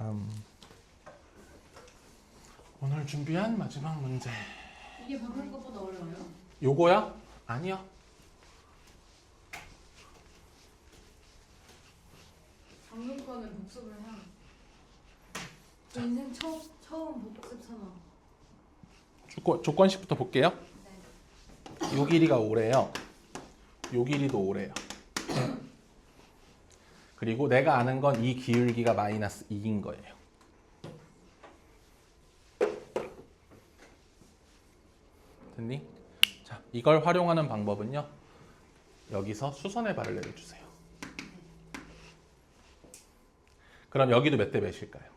3 오늘 준비한 마지막 문제 이게 방금 것보다 어려워요? 요거야? 아니야 방금 거는 복습을 해. 저 인생 처음 처음 복습 선언. 조건, 조건식부터 볼게요 요 길이가 5래요 요 길이도 5래요 그리고 내가 아는 건 이 기울기가 마이너스 2인 거예요 됐니? 자, 이걸 활용하는 방법은요. 여기서 수선의 발을 내려주세요. 그럼 여기도 몇 대 몇일까요?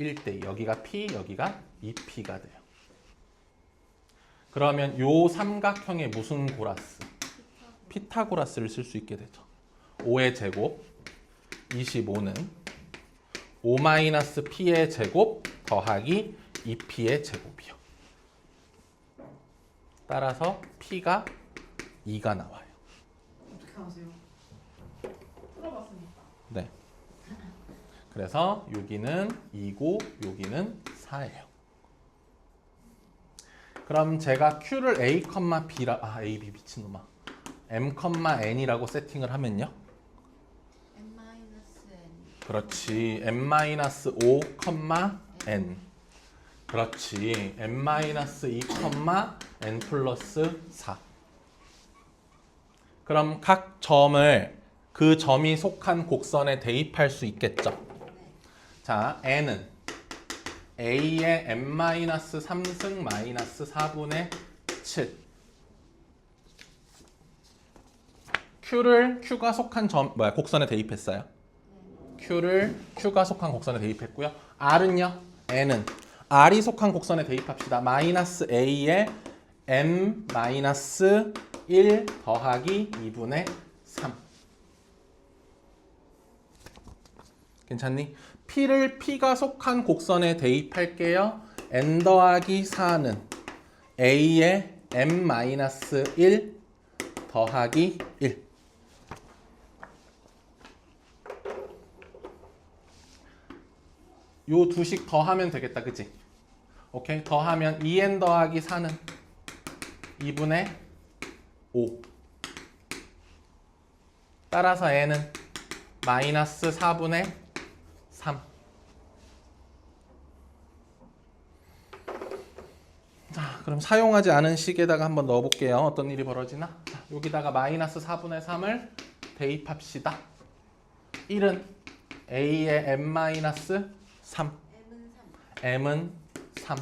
1대 2. 여기가 P, 여기가 2P가 돼요. 그러면 요 삼각형의 무슨 고라스? 피타고라스를 쓸 수 있게 되죠. 5의 제곱 25는 5-P의 제곱 더하기 2P의 제곱이요. 따라서 P가 2가 나와요. 어떻게 아세요? 풀어봤으니까. 네. 그래서 여기는 2고 여기는 4예요. 그럼 제가 Q를 A, B라 아 A, B 미친놈아. M, N이라고 세팅을 하면요. 그렇지. M-5, N. 그렇지. M-2, N 플러스 4. 그럼 각 점을 그 점이 속한 곡선에 대입할 수 있겠죠. 자, N은 A의 M-3승 마이너스 4분의 7. Q를 Q가 속한 점 뭐야 곡선에 대입했어요. Q를 Q가 속한 곡선에 대입했고요. R은요. N은 R이 속한 곡선에 대입합시다. 마이너스 A에 M 마이너스 1 더하기 2분의 3. 괜찮니? P를 P가 속한 곡선에 대입할게요. N 더하기 4는 A에 M 마이너스 1 더하기 1. 요 두식 더하면 되겠다, 그치? 오케이, 더하면 2n 더하기 4는 2분의 5. 따라서 n은 마이너스 4분의 3. 자, 그럼 사용하지 않은 식에다가 한번 넣어볼게요. 어떤 일이 벌어지나? 자, 여기다가 마이너스 4분의 3을 대입합시다. 1은 a의 m 마이너스 3. m은 3 m은 3.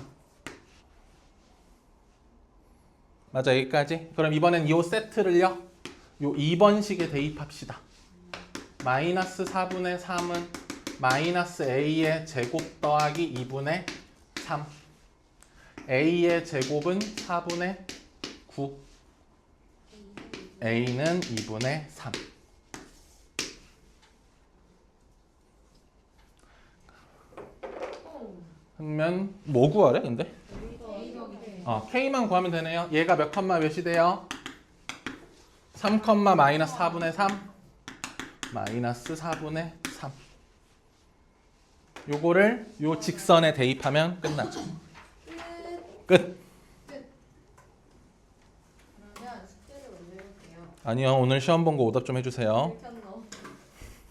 맞아 여기까지. 그럼 이번엔 이 세트를요. 요 2번 식에 대입합시다. 마이너스 4분의 3은 마이너스 a의 제곱 더하기 2분의 3. a의 제곱은 4분의 9. a는 2분의 3. 그러면 뭐 구하래 근데? 어, K만 구하면 되네요. 얘가 몇 컴마 몇이 돼요? 3 컴마 마이너스 4분의 3 마이너스 4분의 3 요거를 요 직선에 대입하면 끝나죠. 끝. 아니요 오늘 시험 본 거 오답 좀 해주세요.